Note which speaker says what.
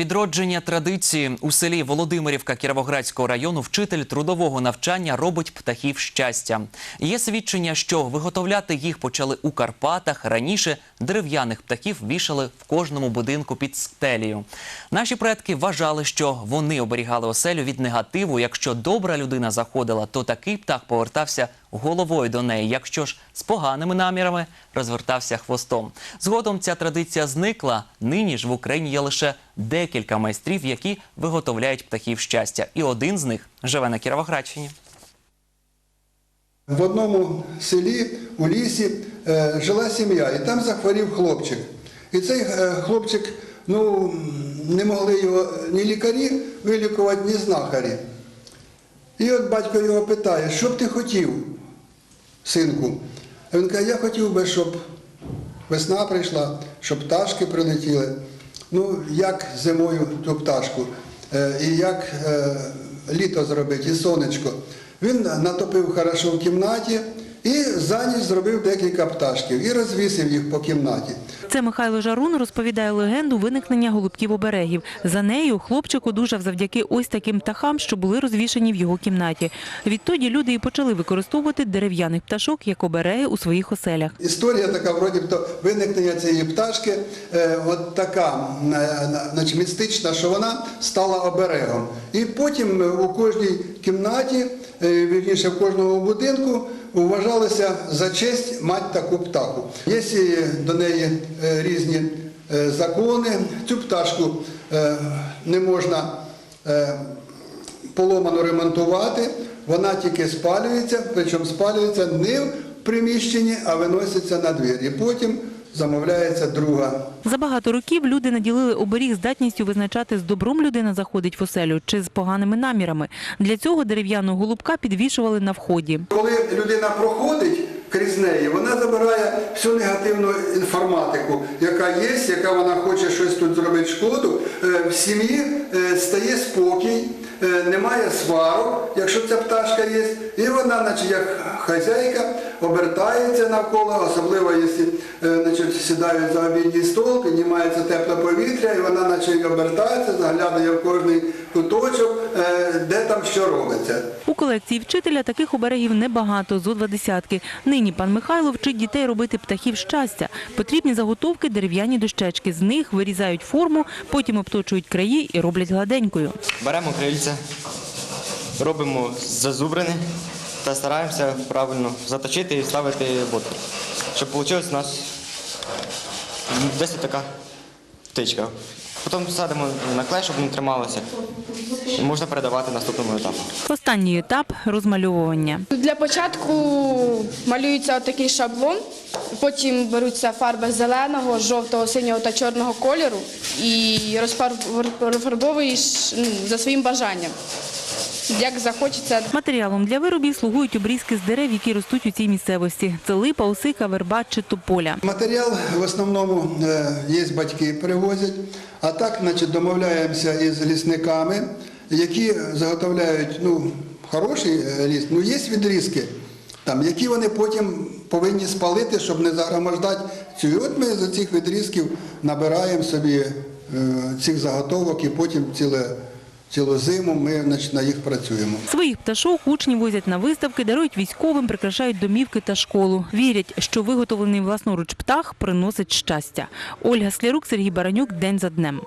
Speaker 1: Відродження традиції у селі Володимирівка Кіровоградського району вчитель трудового навчання робить птахів щастя. Є свідчення, що виготовляти їх почали у Карпатах. Раніше дерев'яних птахів вішали в кожному будинку під стелею. Наші предки вважали, що вони оберігали оселю від негативу. Якщо добра людина заходила, то такий птах повертався головою до неї. Якщо ж з поганими намірами розвертався хвостом. Згодом ця традиція зникла. Нині ж в Україні є лише декілька майстрів, які виготовляють птахів щастя. І один з них живе на Кіровоградщині.
Speaker 2: В одному селі у лісі е, жила сім'я, і там захворів хлопчик. І цей е, хлопчик, ну, не могли його ні лікарі вилікувати, ні знахарі. І от батько його питає, що б ти хотів, синку? А він каже, я хотів би, щоб весна прийшла, щоб пташки прилетіли. Ну, як зимою ту пташку, е, і як е, літо зробити, і сонечко. Він натопив хорошо в кімнаті і за ніч зробив декілька пташків і розвісив їх по кімнаті.
Speaker 3: Це Михайло Жарун розповідає легенду виникнення голубків оберегів. За нею хлопчик одужав завдяки ось таким птахам, що були розвішені в його кімнаті. Відтоді люди і почали використовувати дерев'яних пташок як обереги у своїх оселях.
Speaker 2: Історія така, вроді то виникнення цієї пташки, е, от така е, значить, містична, що вона стала оберегом. І потім е, у кожній кімнаті, вірніше в кожному будинку, вважалося за честь мати таку птаху. Є до неї е, різні е, закони. Цю пташку е, не можна е, поломано ремонтувати, вона тільки спалюється, причому спалюється не в приміщенні, а виноситься на двір. І потім замовляється друга.
Speaker 3: За багато років люди наділили оберіг здатністю визначати, з добром людина заходить в оселю чи з поганими намірами. Для цього дерев'яного голубка підвішували на вході.
Speaker 2: Коли людина проходить крізь неї, вона забирає всю негативну інформатику, яка є, яка вона хоче щось тут зробити шкоду. Е, В сім'ї е, стає спокій, е, немає сварок, якщо ця пташка є, і вона, наче як хазяйка, обертається навколо, особливо якщо сідають за обідній стол, піднімається тепле повітря, і вона наче обертається, заглядає в кожний куточок, е, де там що робиться.
Speaker 3: У колекції вчителя таких оберегів небагато, зо два десятки. Нині пан Михайло вчить дітей робити птахів щастя. Потрібні заготовки дерев'яні дощечки. З них вирізають форму, потім обточують краї і роблять гладенькою.
Speaker 4: Беремо крильця, робимо зазубрини та стараємося правильно заточити і ставити воду, щоб вийшла у нас десь така птичка. Потім садимо на клей, щоб він трималося. І можна передавати наступному етапу.
Speaker 3: Останній етап розмальовування.
Speaker 5: Для початку малюється такий шаблон, потім беруться фарби зеленого, жовтого, синього та чорного кольору і розфарб- розфарбовуєш за своїм бажанням. Як захочеться.
Speaker 3: Матеріалом для виробів слугують обрізки з дерев, які ростуть у цій місцевості. Це липа, осика, верба чи тополя.
Speaker 2: Матеріал в основному е, є батьки привозять, а так значить, домовляємося із лісниками, які заготовляють ну, хороший е, ліс, ну є відрізки, там, які вони потім повинні спалити, щоб не загромождати цю. І от ми з цих відрізків набираємо собі е, цих заготовок і потім ціле, цілу зиму ми значить, на їх працюємо.
Speaker 3: Своїх пташок учні возять на виставки, дарують військовим, прикрашають домівки та школу. Вірять, що виготовлений власноруч птах приносить щастя. Ольга Слярук, Сергій Баранюк. День за днем.